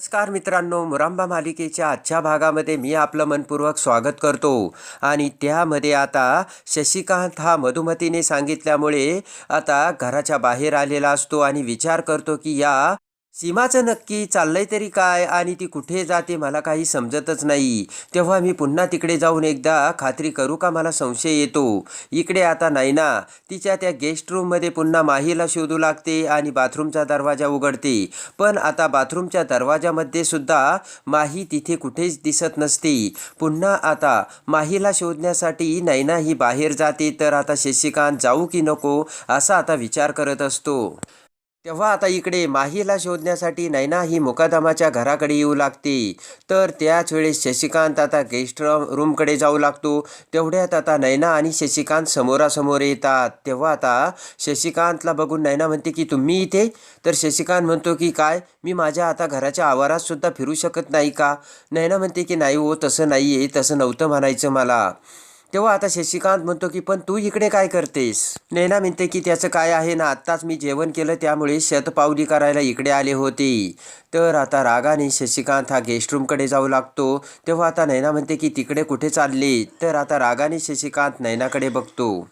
नमस्कार मित्रांनो मुरांबा मालिकेच्या आजच्या भागामध्ये मी आपलं मनपूर्वक स्वागत करतो. आणि त्यामध्ये आता शशिकांत हा मधुमतीने सांगितल्यामुळे आता घराच्या बाहेर आलेला असतो आणि विचार करतो की या सीमाचं नक्की चाललंय तरी काय आणि ती कुठे जाते मला काही समजतच नाही. तेव्हा मी पुन्हा तिकडे जाऊन एकदा खात्री करू का मला संशय येतो. इकडे आता नैना तिच्या त्या गेस्ट रूममध्ये पुन्हा माहीला शोधू लागते आणि बाथरूमचा दरवाजा उघडते. पण आता बाथरूमच्या दरवाजामध्ये सुद्धा माही तिथे कुठेच दिसत नसते. पुन्हा आता माहीला शोधण्यासाठी नैना ही बाहेर जाते तर आता शशिकांत जाऊ की नको असा आता विचार करत असतो. तेव्हा आता इकडे माहीला शोधण्यासाठी नैना ही मुकादमाच्या घराकडे येऊ लागते. तर त्याच वेळेस शशिकांत आता गेस्ट रूमकडे जाऊ लागतो. तेवढ्यात आता नैना आणि शशिकांत समोरासमोर येतात. तेव्हा आता शशिकांतला बघून नैना म्हणते की तुम्ही इथे? तर शशिकांत म्हणतो की काय? मी माझ्या आता घराच्या आवारात सुद्धा फिरू शकत नाही का? नैना म्हणते की नाही हो तसं नाही आहे तसं नव्हतं म्हणायचं मला. तेव्हा आता शशिकांत म्हणतो की पण तू इकडे काय करतेस? नैना म्हणते की त्याचं काय आहे ना आत्ताच मी जेवण केलं त्यामुळे शतपावली करायला इकडे आले होते. तर आता रागाने शशिकांत हा गेस्ट रूमकडे जाऊ लागतो. तेव्हा आता नैना म्हणते की तिकडे कुठे चालले? तर आता रागाने शशिकांत नैनाकडे बघतो.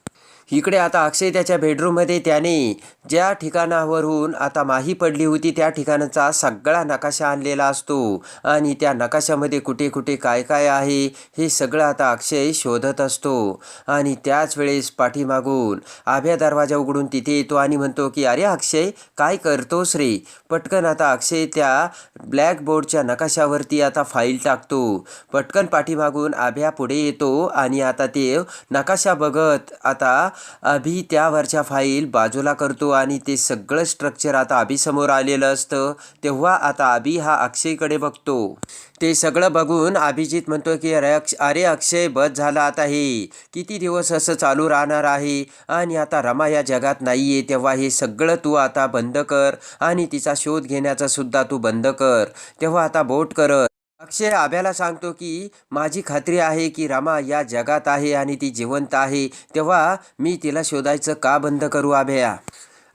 इकडे आता अक्षय त्याच्या बेडरूममध्ये त्याने ज्या ठिकाणावरून आता माही पडली होती त्या ठिकाणाचा सगळा नकाशा आणलेला असतो. आणि त्या नकाशामध्ये कुठे कुठे काय काय आहे हे सगळं आता अक्षय शोधत असतो. आणि त्याच वेळेस पाठीमागून आभ्या दरवाजा उघडून तिथे येतो आणि म्हणतो की अरे अक्षय काय करतोस रे? पटकन आता अक्षय त्या ब्लॅकबोर्डच्या नकाशावरती आता फाईल टाकतो. पटकन पाठीमागून आभ्या पुढे येतो आणि आता ते नकाशा बघत आता अभि त्यावरच्या फाईल बाजूला करतो आणि ते सगळं स्ट्रक्चर आता अभिसमोर आलेलं असतं. तेव्हा आता अभि हा अक्षयकडे बघतो. ते सगळं बघून अभिजित म्हणतो की अरे अक्ष अरे अक्षय बस झाला आता हे. किती दिवस असं चालू राहणार आहे? आणि आता रमा या जगात नाही आहे तेव्हा हे सगळं तू आता बंद कर आणि तिचा शोध घेण्याचा सुद्धा तू बंद कर. तेव्हा आता बोट करत अक्षय आभ्याला सांगतो की माझी खात्री आहे की रमा या जगात आहे आणि ती जिवंत आहे. तेव्हा मी तिला शोधायचं का बंद करू आभ्या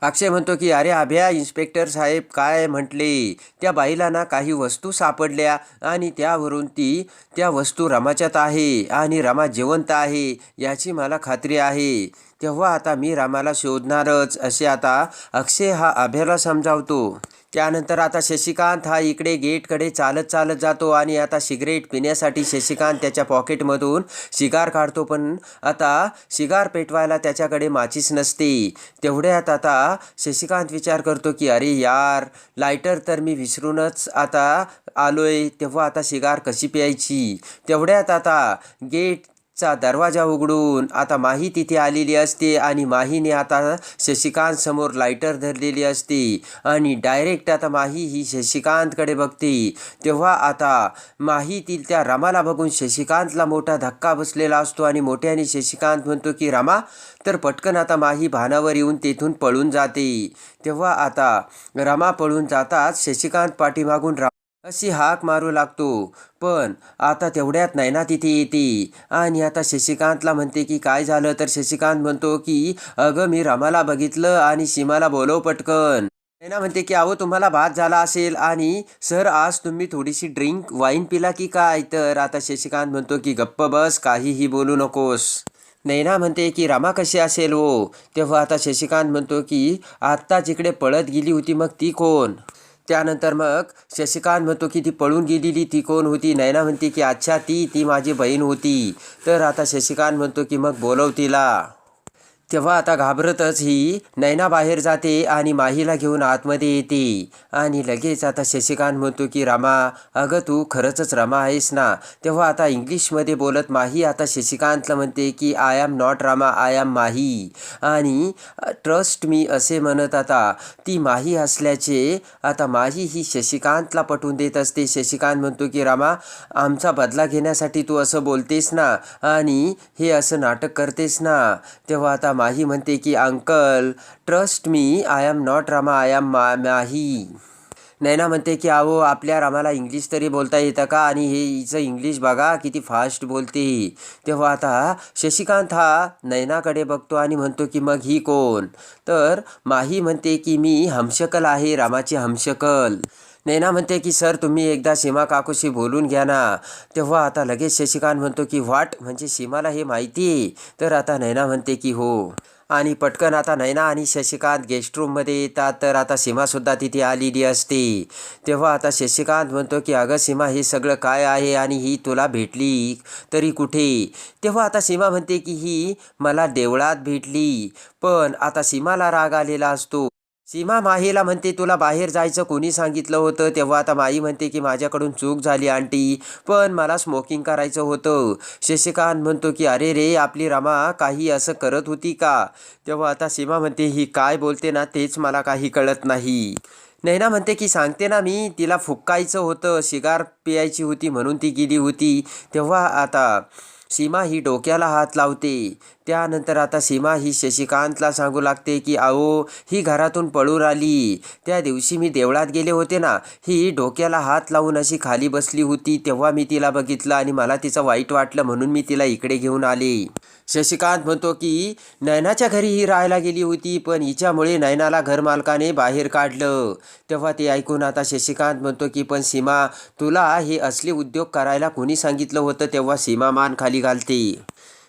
अक्षय म्हणतो की अरे आभ्या इन्स्पेक्टर साहेब काय म्हटले? त्या बाईला ना काही वस्तू सापडल्या आणि त्यावरून ती त्या वस्तू रमाच्यात आहे आणि रमा जिवंत आहे याची मला खात्री आहे. तेव्हा आता मी रामाला शोधणारच असे आता अक्षय हा आभ्याला समजावतो. त्यानंतर आता शशिकांत हा इकडे गेटकडे चालत चालत जातो आणि आता सिगरेट पिण्यासाठी शशिकांत त्याच्या पॉकेटमधून शिगार काढतो. पण आता शिगार पेटवायला त्याच्याकडे माचीस नसते. तेवढ्यात आता शशिकांत विचार करतो की अरे यार लायटर तर मी विसरूनच आता आलोय. तेव्हा आता शिगार कशी प्यायची? तेवढ्यात आता गेट चा दरवाजा उघडून आता माही तिथे आलेली असते आणि माहीने आता शशिकांत समोर लायटर धरलेली असते. आणि डायरेक्ट आता माही ही शशिकांतकडे बघते. तेव्हा आता माहीतील त्या रमाला बघून शशिकांतला मोठा धक्का बसलेला असतो आणि मोठ्याने शशिकांत म्हणतो की रमा तर पटकन आता माही भानावर येऊन तेथून पळून जाते. तेव्हा आता रमा पळून जाताच शशिकांत पाठीमागून रा अशी हाक मारू लागतो. पण आता तेवढ्यात नैना तिथे येते. आणि आता शशिकांतला म्हणते की काय झालं? तर शशिकांत म्हणतो की अगं मी रमाला बघितलं आणि सीमाला बोलव पटकन. नैना म्हणते की अहो तुम्हाला भात झाला असेल आणि सर आज तुम्ही थोडीशी ड्रिंक वाईन पिला की काय? तर आता शशिकांत म्हणतो की गप्प बस काहीही बोलू नकोस. नैना म्हणते की रमा कशी असेल हो? तेव्हा आता शशिकांत म्हणतो की आत्ता जिकडे पळत गेली होती मग ती कोण? त्यानंतर मग शशिकांत म्हणतो की ती पळून गेलेली ती कोण होती? नैना म्हणते की अच्छा ती ती माझी बहीण होती. तर आता शशिकांत म्हणतो की मग बोलव तिला. तेव्हा आता घाबरतच ही नैना बाहेर जाते आणि माहीला घेऊन आतमध्ये येते. आणि लगेच आता शशिकांत म्हणतो की रमा अगं तू खरंच रमा आहेस ना? तेव्हा आता इंग्लिशमध्ये बोलत माही आता शशिकांतला म्हणते की I am not Rama I am Mahi. आणि ट्रस्ट मी असे म्हणत आता. ती माही असल्याचे आता माही ही शशिकांतला पटवून देत असते. शशिकांत म्हणतो की रामा आमचा बदला घेण्यासाठी तू असं बोलतेस ना? आणि हे असं नाटक करतेस ना? तेव्हा आता माही म्हणते की uncle trust me I am not Rama I am मा माही. नैना म्हणते की अहो आपल्या रामाला इंग्लिश तरी बोलता येतं का? आणि हे हिचं इंग्लिश बघा किती फास्ट बोलते तेव्हा आता शशिकांत हा नैनाकडे बघतो आणि म्हणतो की मग ही कोण? तर माही म्हणते की मी हमशकल आहे रामाची हमशकल नैना म्हणते की सर तुम्ही एकदा सीमा काकूशी बोलून घ्या ना. तेव्हा आता लगेच शशिकांत म्हणतो की वाट म्हणजे सीमाला हे माहिती? आहे तर आता नैना म्हणते की हो. आणि पटकन आता नैना आणि शशिकांत गेस्ट रूममध्ये येतात तर आता सीमासुद्धा तिथे आलेली असते. तेव्हा आता शशिकांत म्हणतो की अगं सीमा हे सगळं काय आहे आणि ही तुला भेटली तरी कुठे? तेव्हा आता सीमा म्हणते की ही मला देवळात भेटली. पण आता सीमाला राग आलेला असतो. सीमा माहीला म्हणते तुला बाहेर जायचं कोणी सांगितलं होतं? तेव्हा आता माई म्हणते की माझ्याकडून चूक झाली आंटी पण मला स्मोकिंग करायचं होतं. शशिकांत म्हणतो की अरे रे आपली रमा काही असं करत होती का? तेव्हा आता सीमा म्हणते ही काय बोलते ना तेच मला काही कळत नाही. नैना म्हणते की सांगते ना मी तिला फुक्कायचं होतं शिगार पियायची होती म्हणून ती गेली होती. तेव्हा आता सीमा ही डोक्याला हात लावते. त्यानंतर आता सीमा ही शशिकांतला सांगू लागते की अहो ही घरातून पळून आली. त्या दिवशी मी देवळात गेले होते ना ही डोक्याला हात लावून अशी खाली बसली होती. तेव्हा मी तिला बघितलं आणि मला तिचं वाईट वाटलं म्हणून मी तिला इकडे घेऊन आले. शशिकांत म्हणतो की नयनाच्या घरी ही राहायला गेली होती पण हिच्यामुळे नयनाला घरमालकाने बाहेर काढलं. तेव्हा ते ऐकून आता शशिकांत म्हणतो की पण सीमा तुला हे असले उद्योग करायला कोणी सांगितलं होतं तेव्हा सीमा मान खाली घालते.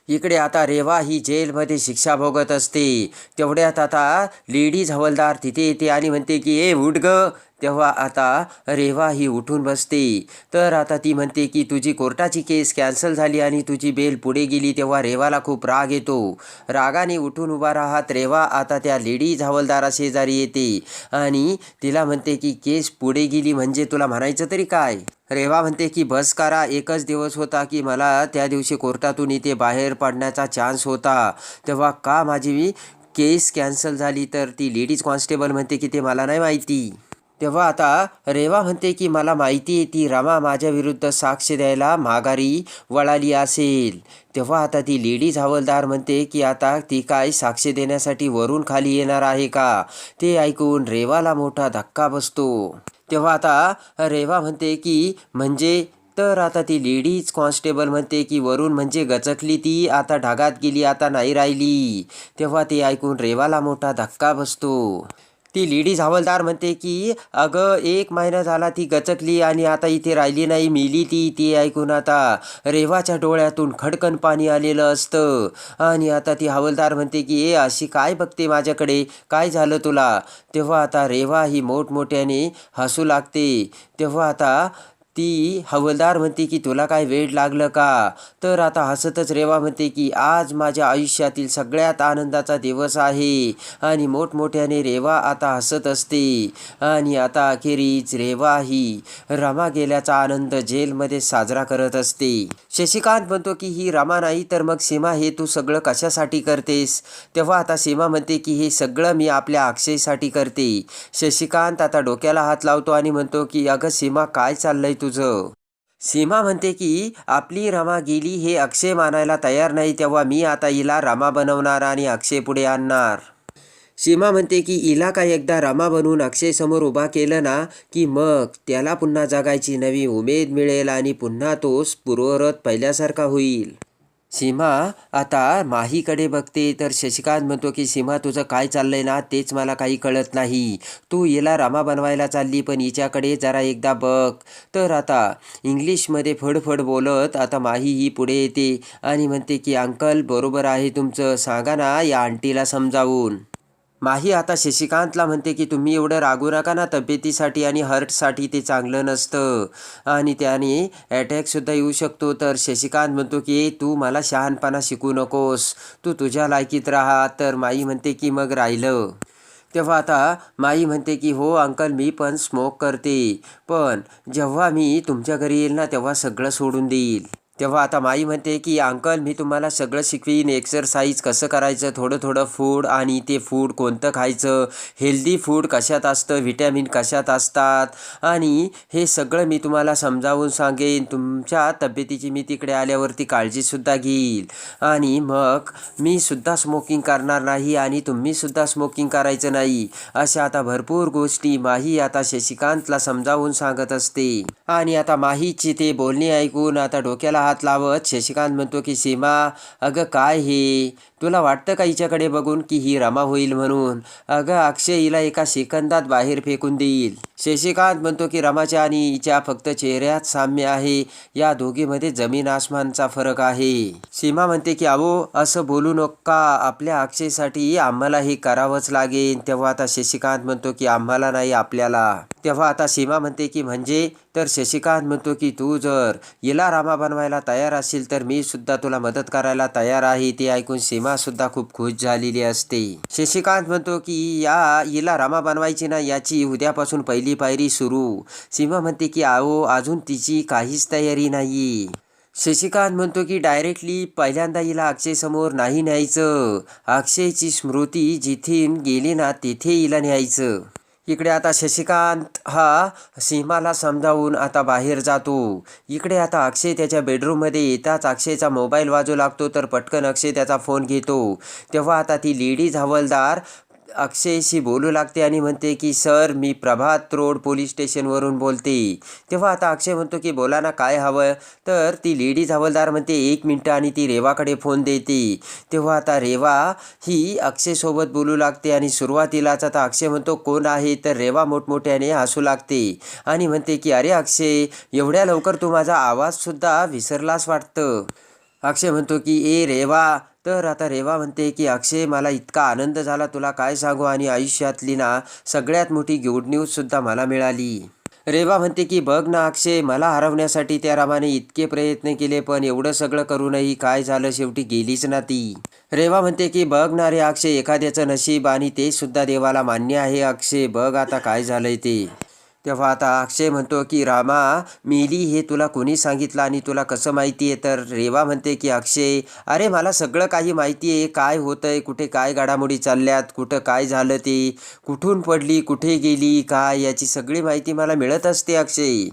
इकडे आता रेवा ही जेलमध्ये शिक्षा भोगत असते. तेवढ्यात आता लेडीज हवलदार तिथे येते आणि म्हणते की ए उठ ग. तेव्हा आता रेवा ही उठून बसते. तर आता ती म्हणते की तुझी कोर्टाची केस कॅन्सल झाली आणि तुझी बेल पुढे गेली तेव्हा रेवाला खूप राग येतो. रागाने उठून उभा राहत रेवा आता त्या लेडीज हवलदारा शेजारी येते आणि तिला म्हणते की केस पुढे गेली म्हणजे तुला म्हणायचं तरी काय? रेवा म्हणते की बस करा एकच दिवस होता की मला त्या दिवशी कोर्टातून इथे बाहेर पडण्याचा चान्स होता. तेव्हा का माझी केस कॅन्सल झाली तर ती लेडीज कॉन्स्टेबल म्हणते की ते मला नाही माहिती. तेव्हा आता रेवा म्हणते की मला माहिती आहे ती रमा माझ्या विरुद्ध साक्ष द्यायला माघारी वळाली असेल. तेव्हा आता ती लेडीज हवलदार म्हणते की आता ती काय साक्ष देण्यासाठी वरून खाली येणार आहे का? ते ऐकून रेवाला मोठा धक्का बसतो. तेव्हा आता रेवा म्हणते की म्हणजे? तर आता ती लेडीज कॉन्स्टेबल म्हणते की वरून म्हणजे गचकली ती आता ढागात गेली आता नाही राहिली. तेव्हा ते ऐकून रेवाला मोठा धक्का बसतो. ती लेडीज हवालदार म्हणते की अगं एक महिना झाला ती गचकली आणि आता इथे राहिली नाही मिली ती ती ऐकून आता रेवाच्या डोळ्यातून खडकन पाणी आलेलं असतं. आणि आता ती हवालदार म्हणते की ए अशी काय बघते माझ्याकडे? काय झालं तुला? तेव्हा आता रेवा ही मोठमोठ्याने हसू लागते. तेव्हा आता ती हवलदार म्हणते की तुला काय वेळ लागलं का? तर आता हसतच रेवा म्हणते की आज माझ्या आयुष्यातील सगळ्यात आनंदाचा दिवस आहे. आणि मोठमोठ्याने रेवा आता हसत असते. आणि आता अखेरीच रेवा ही रमा गेल्याचा आनंद जेलमध्ये साजरा करत असते. शशिकांत म्हणतो की ही रमा नाही तर मग सीमा हे तू सगळं कशासाठी करतेस? तेव्हा आता सीमा म्हणते की हे सगळं मी आपल्या अक्षयसाठी करते. शशिकांत आता डोक्याला हात लावतो आणि म्हणतो की अगं सीमा काय चाललंय तुझं. सीमा म्हणते की आपली रमा गेली हे अक्षय मानायला तयार नाही तेव्हा मी आता हिला रमा बनवणार आणि अक्षय पुढे आणणार. सीमा म्हणते की हिला काय एकदा रमा बनवून अक्षय समोर उभा केलं ना की मग त्याला पुन्हा जगायची नवी उमेद मिळेल आणि पुन्हा तो पूर्वरत पहिल्यासारखा होईल. सीमा आता माहीकडे बघते तर शशिकांत म्हणतो की सीमा तुझं काय चाललंय ना तेच मला काही कळत नाही. तू हिला रामा बनवायला चालली पण हिच्याकडे जरा एकदा बघ. तर आता इंग्लिशमध्ये फडफड बोलत आता माही ही पुढे येते आणि म्हणते की अंकल बरोबर आहे तुमचं. सांगा ना या आंटीला समजावून. माही आता शशिकांतला म्हणते की तुम्ही एवढं रागू नका ना तब्येतीसाठी आणि हर्टसाठी ते चांगलं नसतं. आणि त्याने अटॅकसुद्धा येऊ शकतो. तर शशिकांत म्हणतो की "ए, तू मला शहाणपणा शिकू नकोस. तू तुझ्या लायकीत राहा. तर माई म्हणते की मग राहिलं. तेव्हा आता माई म्हणते की हो अंकल मी पण स्मोक करते. पण जेव्हा मी तुमच्या घरी येईल ना तेव्हा सगळं सोडून देईल. तेव्हा आता माई म्हणते की अंकल मी तुम्हाला सगळं शिकवीन. एक्सरसाइज कसं करायचं? थोडं थोडं फूड आणि ते फूड कोणतं खायचं? हेल्दी फूड कशात असतं? व्हिटॅमिन कशात असतात? आणि हे सगळं मी तुम्हाला समजावून सांगेन. तुमच्या तब्येतीची मी तिकडे आल्यावरती काळजीसुद्धा घेईल. आणि मग मी सुद्धा स्मोकिंग करणार नाही आणि तुम्हीसुद्धा स्मोकिंग करायचं नाही. अशा आता भरपूर गोष्टी माही आता शशिकांतला समजावून सांगत असते. आणि आता माहीची ते बोलणे ऐकून आता डोक्याला हात लावत शशिकांत म्हणतो की सीमा अगं काय ही? तुला वाटतं का हिच्याकडे बघून की ही रमा होईल म्हणून? अगं अक्षय हिला एका सेकंदात बाहेर फेकून देईल. शशिकांत म्हणतो की रमाच्या आणि हिच्या फक्त चेहऱ्यात साम्य आहे. या दोघीमध्ये जमीन आसमानचा फरक आहे. सीमा म्हणते की अहो असं बोलू नका. आपल्या अक्षयसाठी आम्हाला हे करावंच लागेल. तेव्हा आता शशिकांत म्हणतो की आम्हाला नाही आपल्याला. तेव्हा आता सीमा म्हणते की म्हणजे? तर शशिकांत म्हणतो की तू जर हिला रामा बनवायला तयार असेल तर मी सुद्धा तुला मदत करायला तयार आहे. ते ऐकून सीमा सुद्धा खूप खुश झालेली असते. शशिकांत म्हणतो की या हिला रामा बनवायची ना याची उद्यापासून पहिली पायरी सुरू. सीमा म्हणते की आहो अजून तिची काहीच तयारी नाही शशिकांत म्हणतो की डायरेक्टली पहिल्यांदा हिला अक्षयसमोर नाही न्यायचं. अक्षयची स्मृती जिथे गेली ना तिथे हिला न्यायचं. इकडे आता शशिकांत हा सीमाला समजावून आता बाहेर जातो. इकडे आता अक्षय त्याच्या बेडरूममध्ये येताच अक्षयचा मोबाईल वाजू लागतो तर पटकन अक्षय त्याचा फोन घेतो. तेव्हा आता ती लेडीज हवालदार अक्षयशी बोलू लागते आणि म्हणते की सर मी प्रभात रोड पोलीस स्टेशनवरून बोलते. तेव्हा आता अक्षय म्हणतो की बोला ना काय हवं? तर ती लेडीज हवलदार म्हणते एक मिनटं आणि ती रेवाकडे फोन देते. तेव्हा आता रेवा ही अक्षयसोबत बोलू लागते आणि सुरुवातीलाच आता अक्षय म्हणतो कोण आहे? तर रेवा मोठमोठ्याने हसू लागते आणि म्हणते की अरे अक्षय एवढ्या लवकर तू माझा आवाजसुद्धा विसरलास वाटतं. अक्षय म्हणतो की ए रेवा तर आता रेवा म्हणते की अक्षय मला इतका आनंद झाला तुला काय सांगू? आणि आयुष्यातली ना सगळ्यात मोठी गुड न्यूजसुद्धा मला मिळाली. रेवा म्हणते की बघ ना अक्षय मला हरवण्यासाठी त्या रामाने इतके प्रयत्न केले पण एवढं सगळं करूनही काय झालं शेवटी गेलीच ना ती. रेवा म्हणते की बघ ना रे अक्षय एखाद्याचं नशीब आणि ते सुद्धा देवाला मान्य आहे. अक्षय बघ आता काय झालंय ते. तेव्हा आता अक्षय म्हणतो की रामा मेली हे तुला कोणी सांगितलं आणि तुला कसं माहिती आहे तर रेवा म्हणते की अक्षय अरे मला सगळं काही माहिती आहे काय होतंय? कुठे काय घडामोडी चालल्यात? कुठं काय झालं ते? कुठून पडली? कुठे गेली? काय? याची सगळी माहिती मला मिळत असते अक्षय.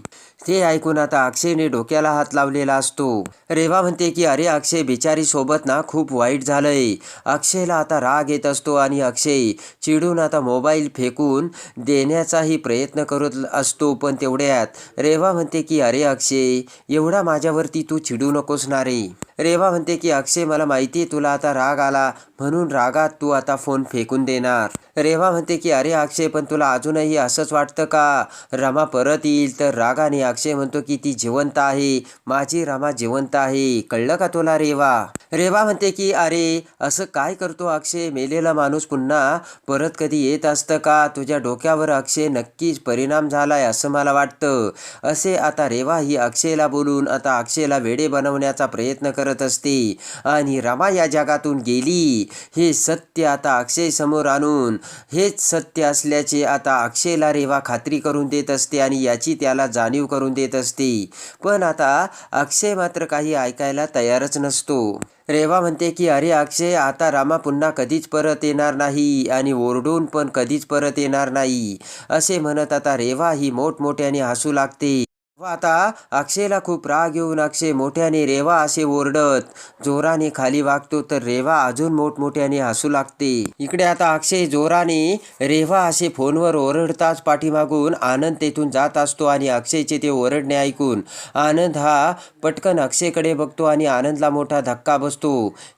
ते ऐकून आता अक्षयने डोक्याला हात लावलेला असतो. रेवा म्हणते की अरे अक्षय बिचारी सोबत ना खूप वाईट झालंय. अक्षयला आता राग येत असतो आणि अक्षय चिडून आता मोबाईल फेकून देण्याचाही प्रयत्न करत असतो. पण तेवढ्यात रेवा म्हणते की अरे अक्षय एवढा माझ्यावरती तू चिडू नकोस ना रे. रेवा म्हणते की अक्षय मला माहिती आहे तुला आता राग आला म्हणून रागात तू आता फोन फेकून देणार. रेवा म्हणते की अरे अक्षय पण तुला अजूनही असंच वाटतं का? रमा परत येईल. तर रागाने अक्षय म्हणतो की ती जिवंत आहे. माझी रमा जिवंत आहे. कळलं का तुला रेवा? रेवा म्हणते की अरे असं काय करतो अक्षय? मेलेला माणूस पुन्हा परत कधी येत असतं का? तुझ्या डोक्यावर अक्षय नक्कीच परिणाम झालाय असं मला वाटतं. असे आता रेवा ही अक्षयला बोलून आता अक्षयला वेडे बनवण्याचा प्रयत्न कर करत असते आणि रमा या जगातून गेली. हे सत्य आता अक्षय समोर आणून हेच सत्य असल्याचे आता अक्षयला रेवा खात्री करून देत असते आणि याची त्याला जाणीव करून देत असते. पण आता अक्षय मात्र काही ऐकायला तयारच नसतो. रेवा म्हणते की अरे अक्षय आता रामा पुन्हा कधीच परत येणार नाही आणि ओरडून पण कधीच परत येणार नाही. असे म्हणत आता रेवा ही मोठमोठ्याने हसू लागते. व आता अक्षयला खूप राग येऊन अक्षय मोठ्याने रेवा असे ओरडत जोराने खाली वागतो तर रेवा अजून मोठमोठ्याने हसू लागते. इकडे आता अक्षय जोराने रेवा असे फोनवर ओरडताच पाठीमागून आनंद तेथून जात असतो आणि अक्षयचे ते ओरडणे ऐकून आनंद हा पटकन अक्षयकडे बघतो आणि आनंदला मोठा धक्का बसतो.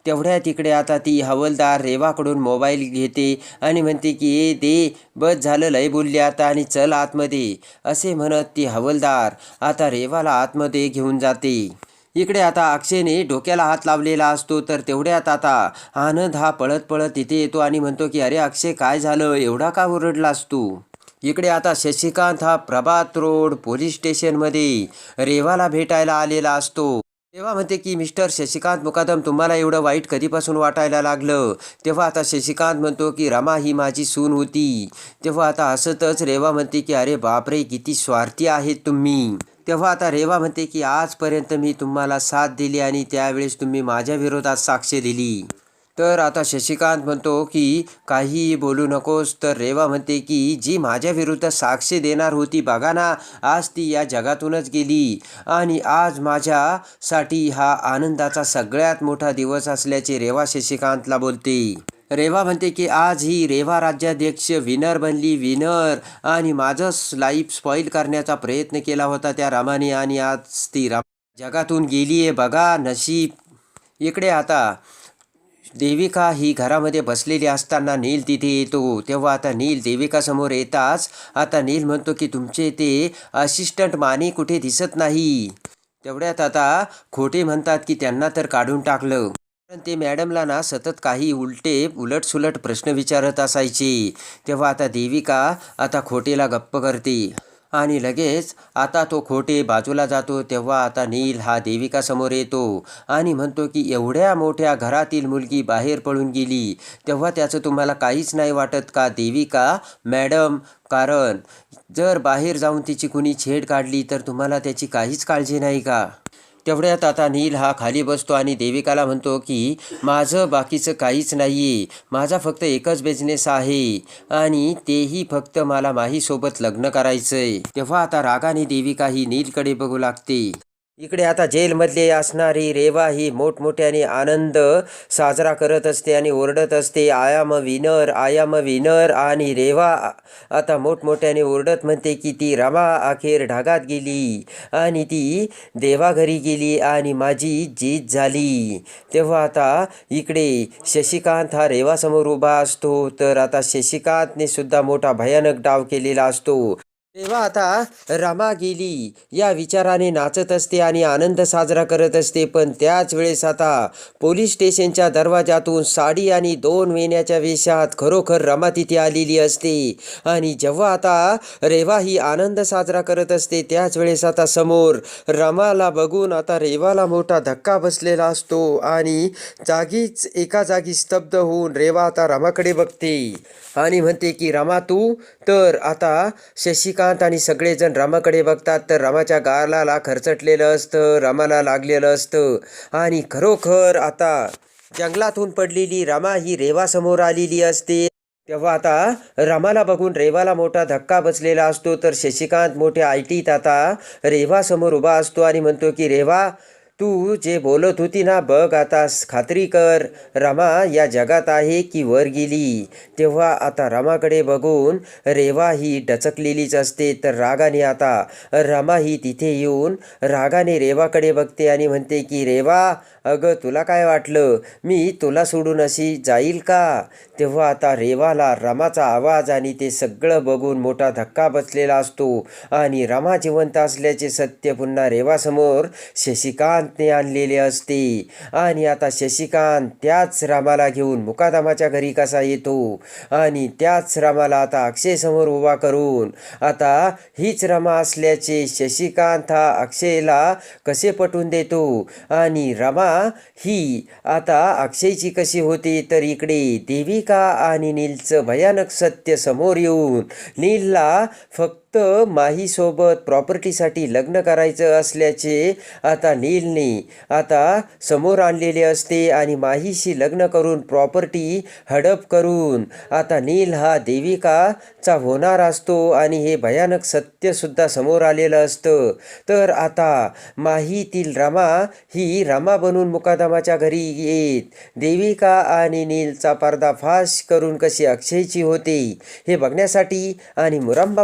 तेवढ्या तिकडे आता ती हवलदार रेवाकडून मोबाईल घेते आणि म्हणते की ए दे बस झालं लय बोलली आता आणि चल आतमध्ये. असे म्हणत ती हवलदार आता रेवाला आतमध्ये घेऊन जाते. इकडे आता अक्षयने डोक्याला हात लावलेला असतो तर तेवढ्यात आता आनंद हा पळत पळत तिथे येतो आणि म्हणतो की अरे अक्षय काय झालं? एवढा का ओरडलास तू? इकडे आता शशिकांत हा प्रभात रोड पोलीस स्टेशनमध्ये रेवाला भेटायला आलेला असतो. तेव्हा म्हणते की मिस्टर शशिकांत मुकादम तुम्हाला एवढं वाईट कधीपासून वाटायला लागलं? तेव्हा आता शशिकांत म्हणतो की रमा ही माझी सून होती. तेव्हा आता असतच रेवा म्हणते की अरे बापरे किती स्वार्थी आहेत तुम्ही. तेव्हा आता रेवा म्हणते की आजपर्यंत मी तुम्हाला साथ दिली आणि त्यावेळेस तुम्ही माझ्या विरोधात साक्ष दिली. तर आता शशिकांत म्हणतो की काहीही बोलू नकोस. तर रेवा म्हणते की जी माझ्या विरुद्ध साक्ष देणार होती बघा ना आज ती या जगातूनच गेली. आणि आज माझ्यासाठी हा आनंदाचा सगळ्यात मोठा दिवस असल्याचे रेवा शशिकांतला बोलते. रेवा म्हणते की आज ही रेवा राज्याध्यक्ष विनर बनली विनर. आणि माझंच लाईफ स्पॉईल करण्याचा प्रयत्न केला होता त्या रामाने. आणि आज ती राम जगातून गेली आहे बघा नशीब. इकडे आता देविका ही घरामध्ये बसलेली असताना नील तिथे येतो. तेव्हा आता नील देविकासमोर येताच आता नील म्हणतो की तुमचे ते असिस्टंट माने कुठे दिसत नाही. तेवढ्यात आता खोटे म्हणतात की त्यांना तर काढून टाकलं. कारण ते मॅडमला ना सतत काही उलटे उलटसुलट प्रश्न विचारत असायचे. तेव्हा आता देविका आता खोटेला गप्प करते. आणि लगेच आता तो खोटे बाजूला जातो तेव्हा आता नील हा देविकासमोर येतो आणि म्हणतो की एवढ्या मोठ्या घरातील मुलगी बाहेर पळून गेली. तेव्हा त्याचं तुम्हाला काहीच नाही वाटत का देविका? मॅडम कारण जर बाहेर जाऊन तिची कुणी छेड काढली तर तुम्हाला त्याची काहीच काळजी नाही का? तेवढ्यात आता नील हा खाली बसतो आणि देविकाला म्हणतो की माझं बाकीचं काहीच नाही आहे माझा फक्त एकच बिझनेस आहे. आणि तेही फक्त मला माहीसोबत लग्न करायचं आहे तेव्हा आता रागाने देविका ही नीलकडे बघू लागते. इकडे आता जेलमधली असणारी रेवा ही मोठमोठ्याने आनंद साजरा करत असते आणि ओरडत असते आयाम विनर आयाम विनर. आणि रेवा आता मोठमोठ्याने ओरडत म्हणते की ती रमा अखेर ढागात गेली आणि ती देवाघरी गेली आणि माझी जीत झाली. तेव्हा आता इकडे शशिकांत हा रेवासमोर उभा असतो तर आता शशिकांतने सुद्धा मोठा भयानक डाव केलेला असतो. तेव्हा आता रमा गेली. या विचाराने नाचत असते आणि आनंद साजरा करत असते. पण त्याच वेळेस आता पोलीस स्टेशनच्या दरवाजातून साडी आणि दोन वेण्याच्या वेशात खरोखर रमा तिथे आलेली असते. आणि जेव्हा आता रेवा ही आनंद साजरा करत असते त्याच वेळेस आता समोर रमाला बघून आता रेवाला मोठा धक्का बसलेला असतो आणि जागीच एका जागी स्तब्ध होऊन रेवा आता रमाकडे बघते. आणि म्हणते की रमा तू तर आता शशिका शशिकांत आणि सगळेजण रामाकडे बघतात. तर रामाच्या गालाला खरचटलेलं असतं रमाला लागलेलं असतं. आणि खरोखर आता जंगलातून पडलेली रमा ही रेवासमोर आलेली असते. तेव्हा आता रमाला बघून रेवाला मोठा धक्का बसलेला असतो. तर शशिकांत मोठ्या आयटीत आता रेवासमोर उभा असतो आणि म्हणतो की रेवा तू जे बोलत होती ना बघ आता खात्री कर. रमा या जगात आहे की वर गेली. तेव्हा आता रमाकडे बघून रेवा ही डचकलेलीच असते तर रागाने आता. रमा ही तिथे येऊन रागाने रेवाकडे बघते आणि म्हणते की रेवा अगं तुला काय वाटलं? मी तुला सोडून अशी जाईल का? तेव्हा आता रेवाला रमाचा आवाज आणि ते सगळं बघून मोठा धक्का बसलेला असतो. आणि रमा जिवंत असल्याचे सत्य पुन्हा रेवासमोर शशिकांतने आणलेले असते. आणि आता शशिकांत त्याच रामाला घेऊन मुकादमाच्या घरी कसा येतो? आणि त्याच रामाला आता अक्षयसमोर उभा करून आता हीच रमा असल्याचे शशिकांत हा अक्षयला कसे पटवून देतो? आणि रमा ही. आता अक्षयची कशी होती तर इकडे देविका आणि नीलचं भयानक सत्य समोर येऊन नीलला फक्त माहीसोबत प्रॉपर्टीसाठी लग्न करायचं असल्याचे आता नीलने आता समोर आणलेले असते आणि माहीशी लग्न करून प्रॉपर्टी हडप करून आता नील हा देविकाचा होणार असतो आणि हे भयानक सत्यसुद्धा समोर आलेलं असतं. तर आता माहीतील रमा ही रमा बनून मुकादमाच्या घरी येत. देविका आणि नीलचा पर्दाफाश करून कशी अक्षयची होते हे बघण्यासाठी आणि मुरंबा